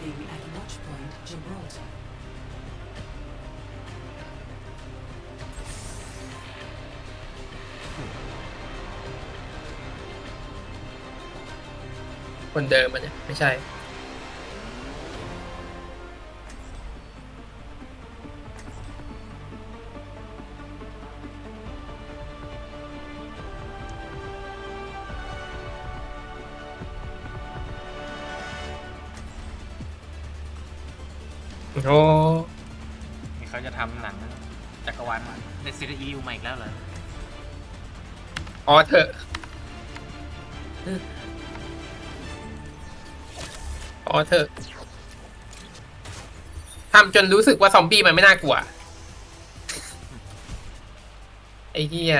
Arriving at Watchpoint Gibraltar. คนเดิมมันเนี่ยไม่ใช่ อ๋อเถอะอ๋อเถอะทำจนรู้สึกว่าซอมบี้มันไม่น่ากลัว ไอ้เหี้ย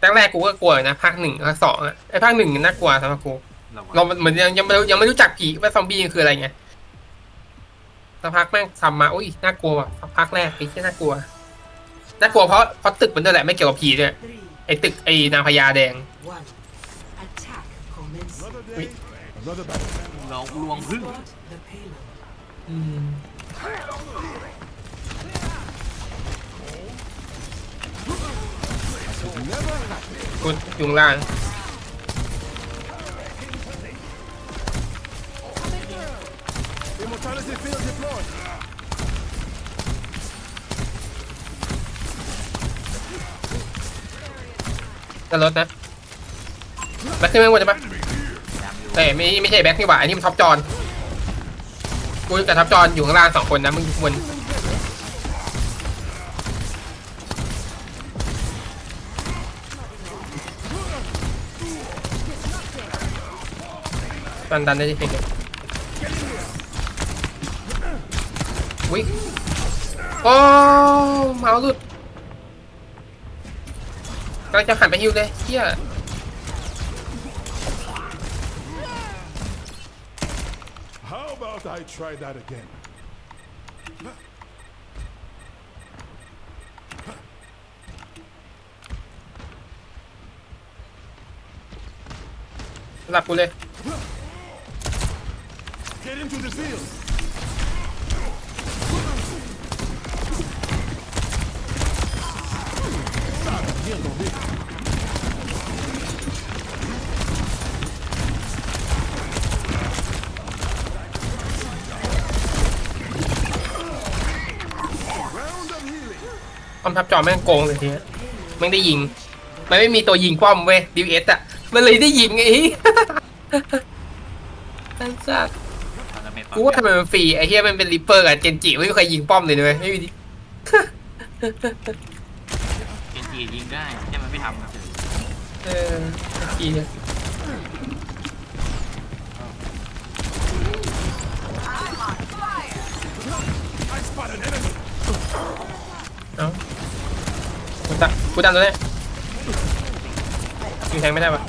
แรกๆกูก็กลัวนะภาคหนึ่งภาคสองอะไอ้ภาคหนึ่งน่ากลัวสำหรับกูเราว่าเราเหมือนยังยังไม่รู้ยังไม่รู้จักผีว่าซอมบี้คืออะไรไงสักพักแม่งทำมาอุ้ยน่ากลัวว่ะสักพักแรกไอ้ที่น่ากลัวน่ากลัวเพราะเพราะตึกมันด้วยแหละไม่เกี่ยวกับผีด้วย Three, ไอ้ตึกไอ้นางพญาแดง one. Attack commencing. Another day, another battle. ลองลวงพึ่ง Spot the payload. อืม Never happen. กูอยู่ข้างล่าง จะลดนะแบ็คขึ้นไม่หมดใช่ปะเอ้ยไม่ไม่ใช่แบ็คนี่หว่าอันนี้มันท็อปจอนกูกับท็อปจอนอยู่ข้างล่างสองคนนะมึงอยู่ข้างบนดันดันได้ที่เพลงเลยอุ้ยโอ้เมาส์หลุด กำลังจะหันไปฮิวเลยเฮีย How about I try that again? หลับกูเลย Get into the field. ป้อมทับจอแม่งโกงเลยทีเนี้ยแม่งได้ยิง มันไม่มีตัวยิงป้อมเว้ยดิวเอสอะ มันเลยได้ยิงไอ้ไอ้สัสมันจะไม่กูว่าทำไมมันฟรีไอ้เฮียมันเป็นริปเปอร์กับเจนจิไม่มีใครยิงป้อมเลยด้วยไม่มี ดิเกนยิงได้แค่มันไม่ทำเฉยเอออีเนี่ย I spot an enemy. เอ้ากูตัดกูดันตัวเนี้ยยิงแทงไม่ได้ปะ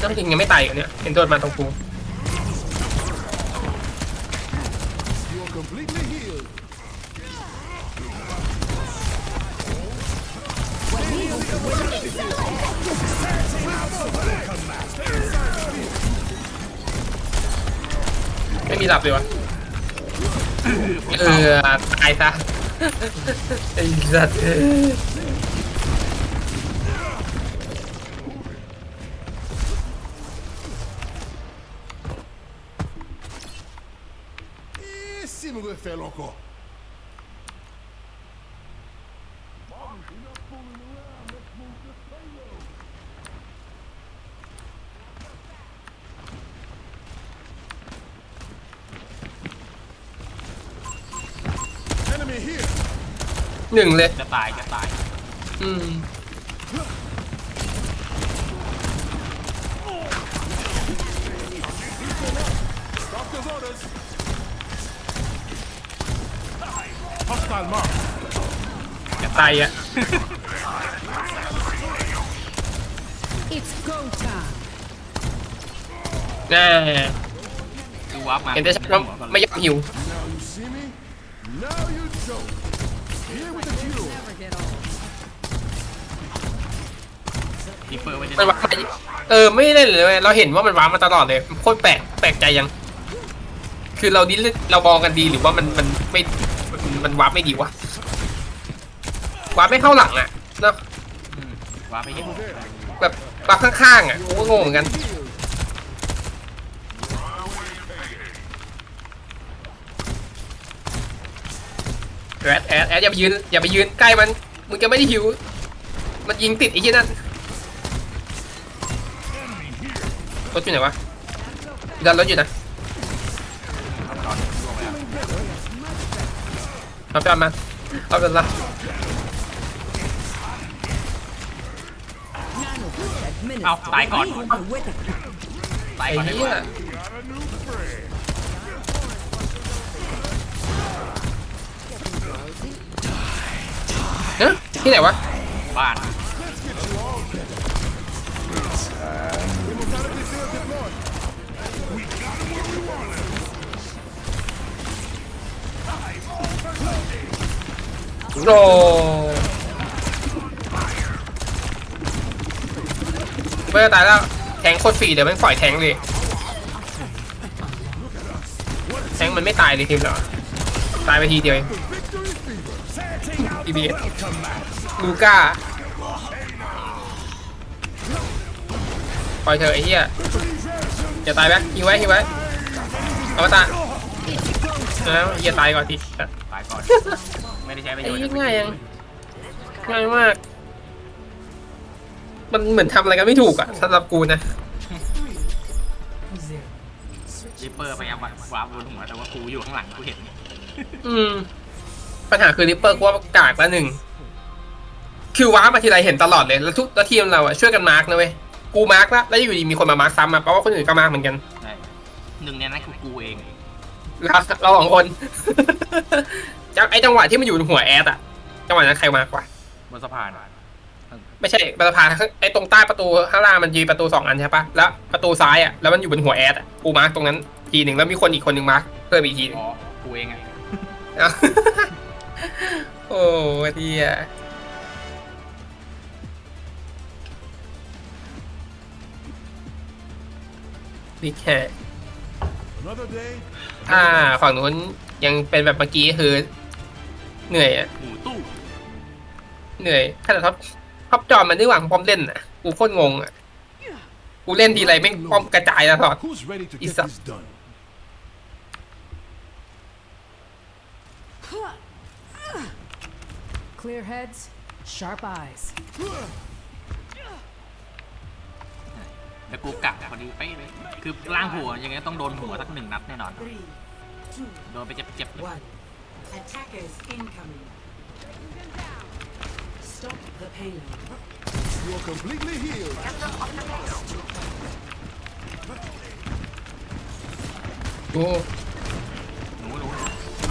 Let them up. น้ำจริงยังไม่ตายอยู่เนี่ยเห็นโดนมาตรงกูไม่มีหลับเลยวะเออตายซะไอ้สัตว์ si me fait loco. Enemy here. หนึ่งเลย จะตายจะตาย อืม จะตายอะแน่ดูวาร์มาเห็นแต่ฉันก็ไม่ยัมหิวอร์ไมันวาร์เออไม่ได้เลยเว้ยเราเห็นว่ามันวาร์มาตลอดเลยโคตรแปลกแปลกใจยัง คือเราดิเราบองกันดีหรือว่ามันมันไม่ มันมันว้าร์ปไม่ดีวะวาร์ปไม่เข้าหลังอะเนาะอืมว้าไปเห็นแบบวาร์ปข้างๆอะกูก็งงเหมือนกันแอดแอดแอดอย่าไปยืนอย่าไปยืนใกล้มันมึงจะไม่ได้หิว มันยิงติดไอ้ที่นั่นรถอยู่ไหนวะดันรถอยู่นะ เอาไปเอามาเอาไปละเอาตายก่อน With it. ตายไอ้ก่อนได้เหี้ยว่าเฮ้ยที่ไหนวะบ้าน โอ้เบอร์ตายแล้วแทงโคตรฟรีเดี๋ยวมันปล่อยแทงเลยแทงมันไม่ตายเลยทีมเหรอตายไปทีเดียวเองทีบีลูก้าปล่อยเธอไอ้เหี้ยอย่าตายไหมฮิวไว้ฮิวไว้เอาตาแล้วเหี้ยตายก่อนทีตายก่อน ไม่ได้ใช้ประโยไอ้ชน์เหี้ยง่ายยัง ง่ายมาก มันเหมือนทำอะไรกันไม่ถูกอะสำหรับกูนะ Zero. รีเปอร์พยายามว้าบนหัวแต่ว่ากูอยู่ข้างหลังกูเห็นอืม ปัญหาคือริปเปอร์กูว่ากากละหนึ่ง คือว้าร์ปมาทีไรเห็นตลอดเลย แล้วทุกแล้วทีมเราอะช่วยกันมาร์กนะเว้ย กูมาร์กแล้วแล้วอยู่ดีมีคนมามาร์กซ้ำมาเพราะว่าคนอื่นก็มาร์กเหมือนกัน ใช่หนึ่งในนั้นคือกูเอง เราเราสองคน จังไอจังหวะที่มันอยู่บนหัวแอดอะจังหวะนั้นใครมากกว่า บนสะพานไม่ใช่ประพานไอตรงใต้ประตูข้างล่างมันยีประตูสองอันใช่ปะแล้วประตูซ้ายอะแล้วมันอยู่บนหัวแอดอะกูมาร์กตรงนั้นทีหนึ่งแล้วมีคนอีกคนหนึ่งมาร์กเพิ่มอีกทีหนึงอ๋อกูเองอะเอาโอ้เดียนี่แค่ Another day. ถ้าฝั่งนู้นยังเป็นแบบเมื่อกี้คือ เหนื่อยอะหมูตู้เหนื่อยขนาดท็อปท็อปจอมมันได้หวังป้อมเล่นอะกูโคตรงงอะกูเล่นทีไรไม่งป้อมกระจายตลอด Who's ready to get Isa. this done? Clear heads, sharp eyes. แล้วกูกักพอดีเป๊ะเลยคือล่างหัวยังไงต้องโดนหัวสักหนึ่งนัดแน่นอน Three, two, โดนไปเจ็บๆเลย one. Attackers incoming. Stop the payload. You are completely healed. โอ้หนูหนู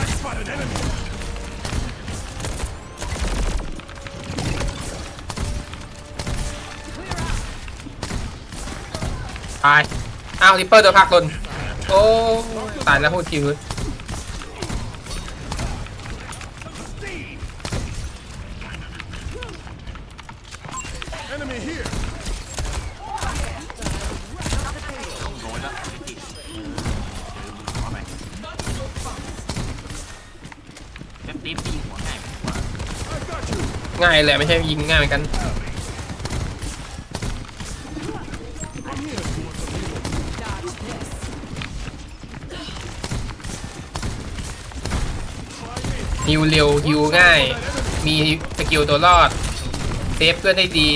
I spot an enemy. ตายอ้าวริปเปอร์โง่ายเลยไม่ใช่ยิงง่ายเหมือนกันฮิวเร็วฮิวง่าย มีสกิลตัวรอด เซฟเพื่อนได้ดี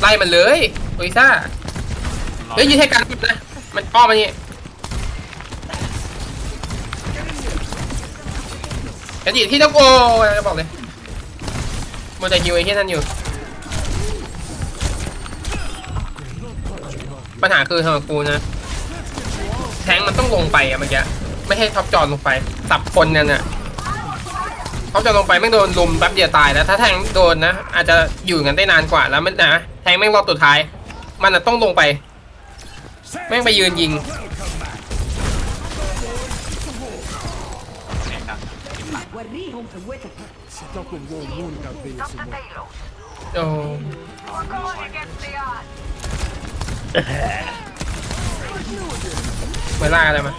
ไล่มันเลยโออิซ่า เฮ้ยยืนให้กันนะ มันอ้อมมานี่ กระดิที่ต้องโอ้จะบอกเลยมันจะฮิวไอ้ที่นั่นอยู่ ปัญหาคือสำหรับกูนะ แทงมันต้องลงไปอะเมื่อกี้ ไม่ให้ท็อปจอนลงไป สับคนกันอะท็อปจอนลงไปแม่โดนลุมแป๊บเดียวตายแล้ว ถ้าแทงโดนนะ อาจจะอยู่กันได้นานกว่าแล้วมันนะ แทงแม่งรอบสุดท้าย มันอะต้องลงไป แม่งไปยืนยิง เสียงดัง Si dopo un buon moon cabelo si muove. โอ้มาล่าอะไรมา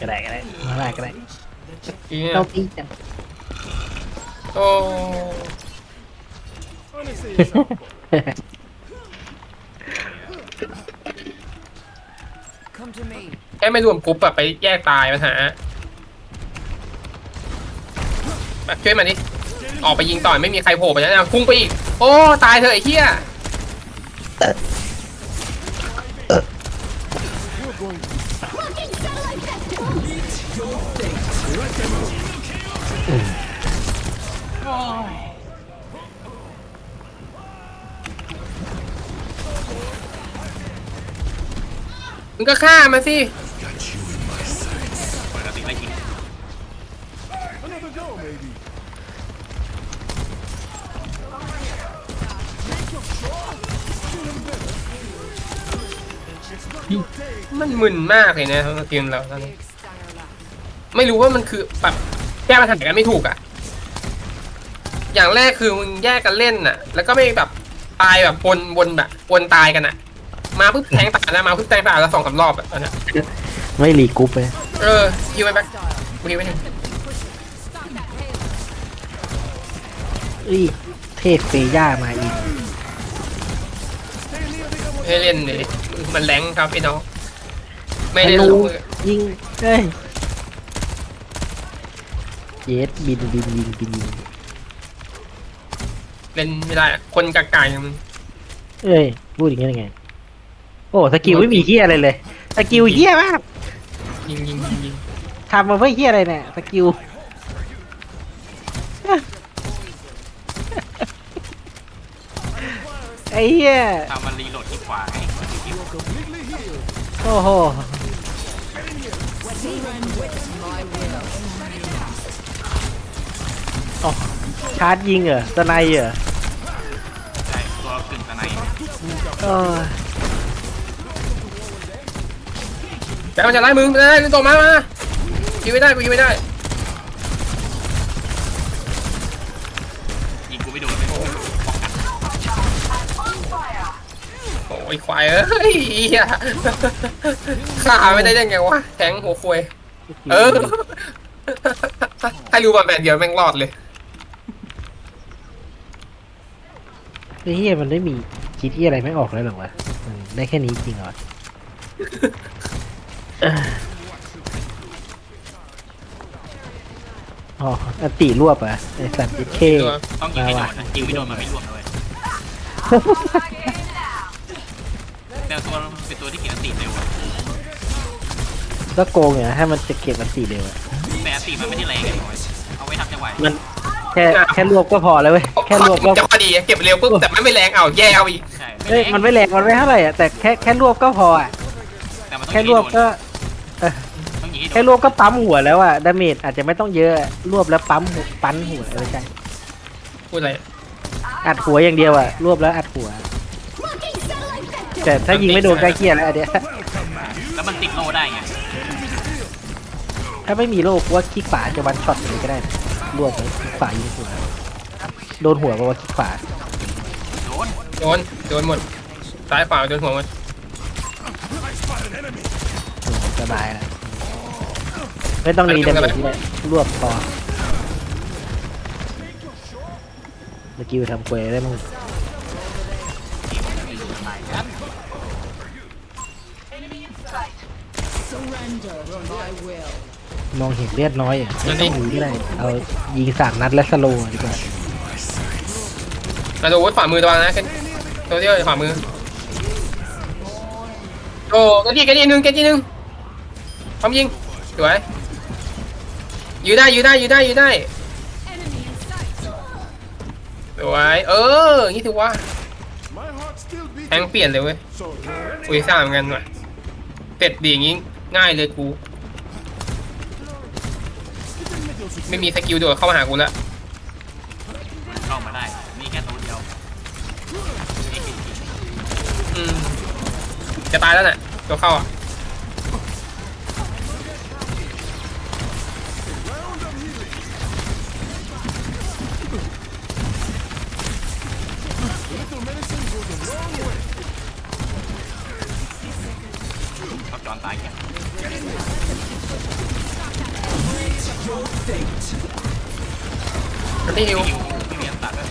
ก็ได้ก็ได้มาได้ก็ได้อีเนี่ยเราตีจังโอ้ Honestly, it's up. Come to me. แค่ไม่รวมกรุ๊ปแบบไปแยกตายปัญหามาช่วยมาดิออกไปยิงต่อยไม่มีใครโผล่ไปแล้วนะพุ่งไปอีก โอ้ ตายเถอะไอ้เหี้ยมึงก็ฆ่ามันสิ มันมึนมากเลยนะเกมเราตอนนี้ไม่รู้ว่ามันคือแบบแก้ปัญหากันไม่ถูกอะอย่างแรกคือมึงแยกกันเล่นน่ะ แล้วก็ไม่แบบตายแบบวนวนแบบวนตายกันอะมาปุ๊บแทงตายแล้วมาปุ๊บแทงตายแล้วสองสามรอบอะตอนเนี้ยไม่รีกรุ๊ปเลย เออคิวไปแบ็คคิวไปหนึ่งอุ้ยเทพเฟย่ามาอีกให้เล่นเลย มันแรงครับพี่น้อง ไม่ได้ธลนูงยิงเอ้ยเยสบินบินยิงบินยิงเล่นไม่ได้อะคนกากๆอย่างมึงเอ้ยพูดอย่างนี้ได้ไง โอ้สกิลไม่มีเฮียอะไรเลยสกิลเฮียมากยิงยิงยิงยิงทำมาเพื่อเฮียอะไรเนี่ยสกิลไอ้เฮียทำมัน โอ้โหอ๋อชาร์จยิงเหรอสไนเหรอใช่ตัวกึ่งสไนเออแต่มันจะไล่มึงได้ตัวมามายิงไม่ได้กูยิงไม่ได้ยิงกูไม่โดนไม่โดนป้องกัน โอ้ยควายเอ้ยเหี้ยฆ่าไม่ได้ยังไงวะแทงหัวควยเออให้รู้ว่าแบบเดียวแม่งรอดเลยไอ้เฮียมันได้มีคิดที่อะไรไม่ออกเลยเหรอวะมันได้แค่นี้จริงเหรอเอ้ออ๋ออันติรวบอะไอสัตว์เคตัวต้องยิงให้โดนนะยิงไม่โดนมันไม่รวมเลย แต่ตัวเป็นตัวที่เก็บอันติเร็วอะก็โกงเนี่ยถ้ามันจะเก็บอันติเร็วอะแต่อันติมันไม่ได้แรงไงเอาไว้ทำจังหวะมันแค่แค่รวบก็พอแล้วเว้ยแค่รวบก็จะพอดีเก็บเร็วปุ๊บแต่มันไม่แรงเอาแย่เอาอีกใช่เอ้ยมันไม่แรงมันไม่เท่าไหร่อะแต่แค่แค่รวบก็พออะแต่มันต้องแค่รวบก็เออต้องยิงให้โดแค่นรวบก็ปั๊มหัวแล้วอะดาเมจอาจจะไม่ต้องเยอะรวบแล้วปั๊มหัวปั้นหัวอะไรกันพูดอะไรอัดหัวอย่างเดียวอะรวบแล้วอัดหัว แต่ถ้ายิงไม่โดนใกล้เคียแล้วอันเนี้ยแล้วมันติดโลได้ไงถ้าไม่มีโลกว่าคลิกขวาจะวันช็อตเลยก็ได้นะรวบเลยคลิกขวายิงหัวโดนหัวเพราะว่าคลิกขวาโดนโดนโดนหมดซ้ายขวาโดนหัวหมดสบายนะไม่ต้องรีดาเมจเลยรวบพอเมื่อกี้ไปทำเควสได้มั้ง มองเห็นเลือดน้อยอะไม่ต้องหนีก็ได้เอายิงสามนัดและสโลว์ดีกว่ามาดูวุฒิฝ่ามือตัวนะแค่ตัวเดียวฝ่ามือโอ้กระดีกระดีหนึ่งกระดีหนึ่งพร้อมยิงสวยยืดได้ยืดได้ยืดได้ยืดได้สวยเอออย่างนี้ถือว่า My heart still แทง beating. เปลี่ยนเลยเว้ย So, อุยซ่าเหมือนกันว่ะเป็ดดีอย่างงี้ง่ายเลยกู ไม่มีสกิลโดดเข้ามาหากูแล้วเข้ามาได้ มีแค่ตัวเดียวอืมจะตายแล้วน่ะตัวเข้าอะ มันที่ฮิวฮิวไม่มีอันตัดด้วย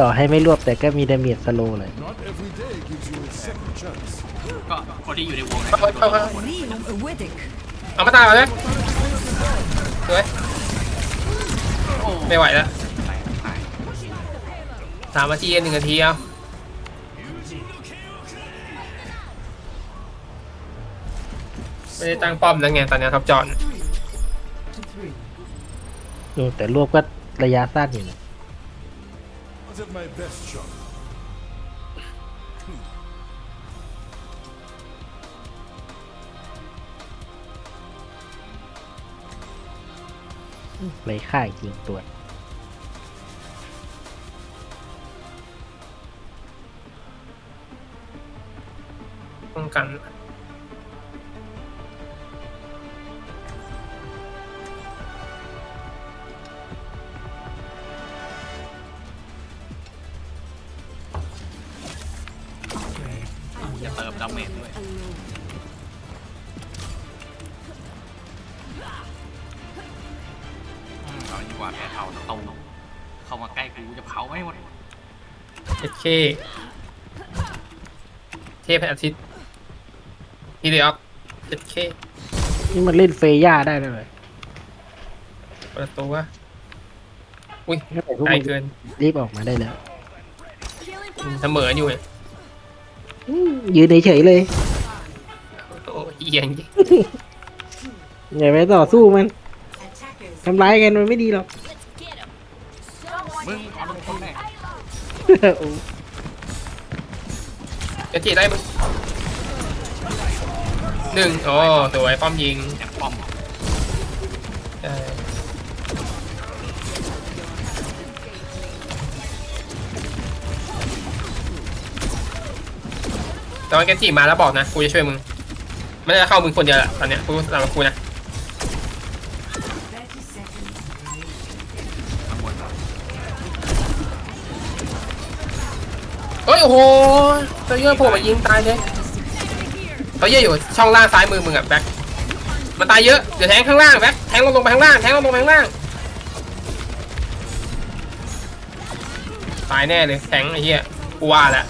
ต่อให้ไม่รวบแต่ก็มีดาเมจสโลว์เลย Not every day gives you a second chance. ก็คนที่อยู่ในวงเนี่ยเอาเอาเอา Neum Widdick. เอามาตายเอาเลยสวยโอ้ ไม่ไหวแล้วสามนาทีหนึ่งนาทีเอาไม่ได้ตั้งป้อมแล้วไงตอนนี้ท็อปจอน To three. อืมแต่รวบก็ระยะสั้นอยู่นะ Was at my best shot. ไรค่ายจริงตัว องกัน จะเติมดาเมจด้วย อืมเอาดีกว่าแพ้เผาตะตูเข้ามาใกล้กูจะเผาไม่หมดเอเค เทพอาทิตย์ ฮีเดียอกเอเคนี่มันเล่นเฟย่าได้ด้วยเลยประตูวะอุ้ยไม่ไหวพวกไกลมึงเกินรีบออกมาได้แล้วเสมออยู่ไงอืมยืนเฉยๆเลยโอ้ยเอียงจริงอย่าไปต่อสู้มัน Attackers ทำร้ายกันมันไม่ดีหรอก มึงเอาลงคนแน่โอ้จะจีได้มึง หนึ่งโอ้สวยป้อมยิงอย่างป้อมใช่ตอนแกจีมาแล้วบอกนะกูจะช่วยมึงไม่ได้เข้ามึงคนเดียวแหละตอนเนี้ยกูสำหรับกูนะ30 seconds. ข้างบนเฮ้ยโอ้โหตัวเยอะโผล่มายิงตายเลย ตัวเยอะอยู่ช่องล่างซ้ายมือมึงอะแบ็คมันตายเยอะเดี๋ยวแทงข้างล่างแบ็คแทงลงลงไปข้างล่างแทงลงลงไปข้างล่างตายแน่เลยแทงไอ้เหี้ยกูว่าแล้ว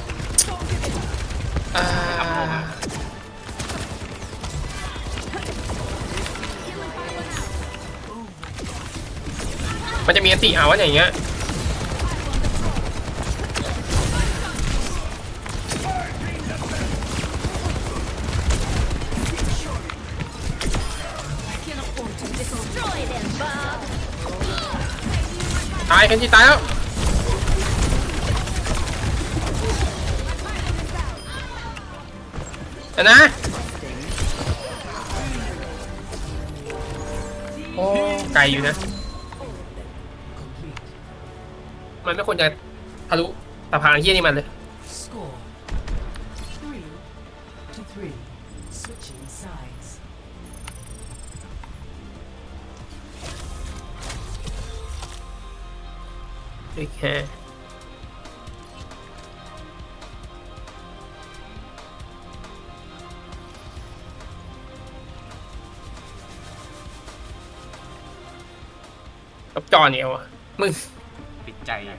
มันจะมีอันติเอาวะอย่างเงี้ย กันจีตายแล้วเดี๋ยวนะโอ้ไกลอยู่นะ มันไม่ควรจะทะลุสะพานเฮี้ยนี่มันเลย Score. Three to three. Switching sides. โอเคกับจอเหนียวอะมึงติดใจอะ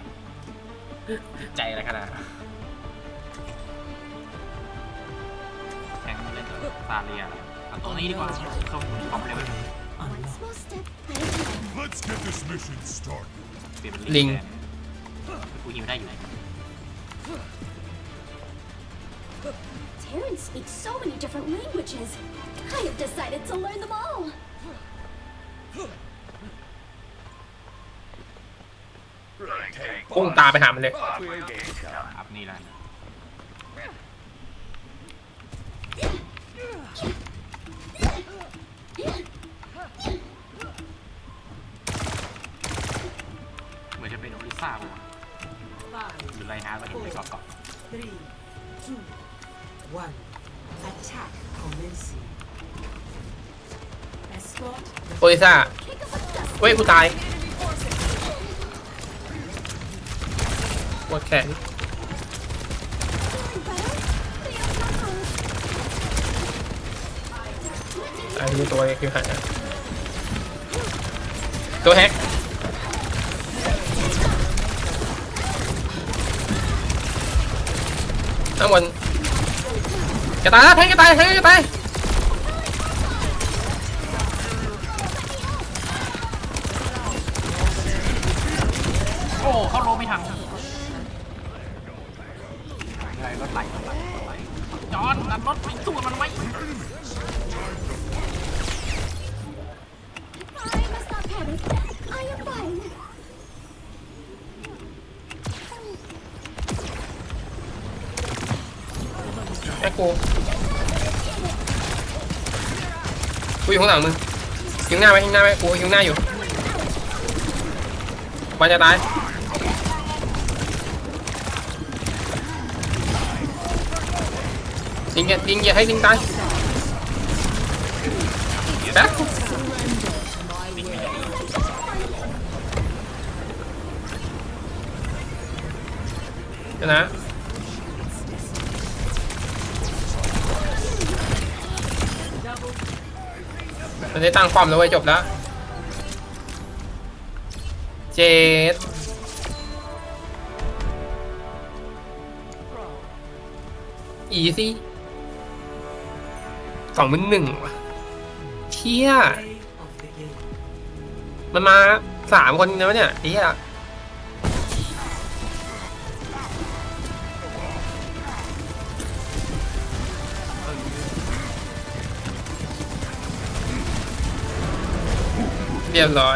ติดใจอะไรขนาดนั้นแทงเล่นกับซาเลียเอาตัวนี้ดีกว่าเข้าป้อมเร็ว Unlocked. Small step at a time. Let's get this mission started. เปลี่ยนเป็นลิลิงงแทน กูฮิวได้อยู่ Terrence speaks so many different languages. I have decided to learn them all. พุ่งตามไปหามันเลย อัพนี่แล้วเหมือนจะเป็นโอลิซ่าป่ะ ลอยน้ำแล้วผมไปาะเกาะ Three, two, one. Attack โอลิซ่าเว้ยกูตายปวดแขนตายทีตัวเองคือหายตัวแฮก ข้างบนกระตายแล้วแทงกระตายแทงกระตายโอ้เข้าโลไม่ทันอะไรรถไหลรถไหลรถไหลจอนดันรถไปสู้มันไว้ I must not panic. I am fine. กกูกูอยู่ข้างหลังมึงยิงหน้าไว้ยิงหน้าไว้กูยิงหน้าอยู่มันจะตายยิงอย่ายิงอย่าให้ยิงตายแป๊บเดี๋ ยวนะมันได้ตั้งความแล้วเว้ยจบแล้ว เจ็ดอีซี่สองเป็นหนึ่งว่ะเที่ยมันมาสามคนแล้วเนี่ยเหี้ย เรียบร้อย